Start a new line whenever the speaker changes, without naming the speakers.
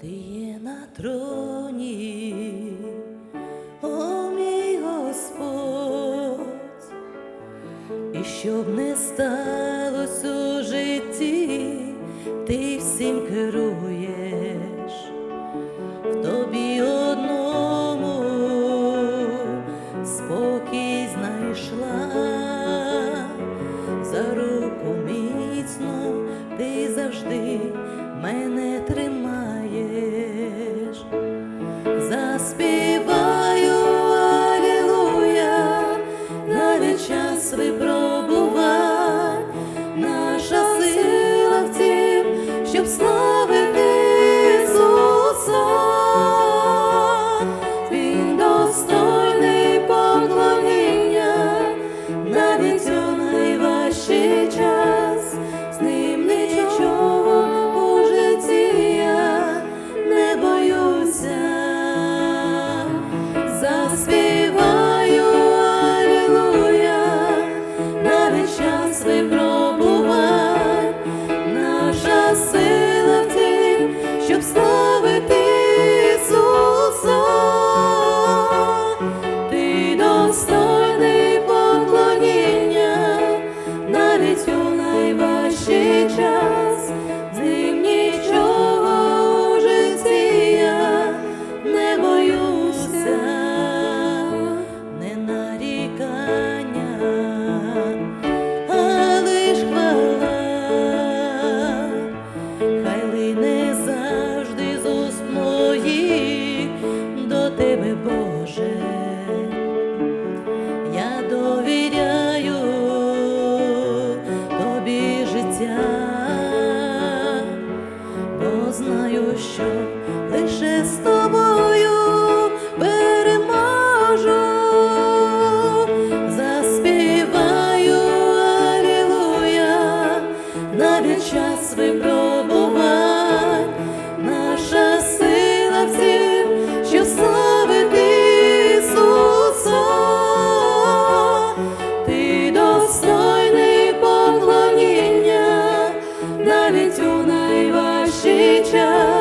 Ти є на троні, о мій Господь, і щоб не сталося у житті, ти всім керуєш. завжди мене тримаєш, заспіваю, алілуя, навіть час випробую. кращий час.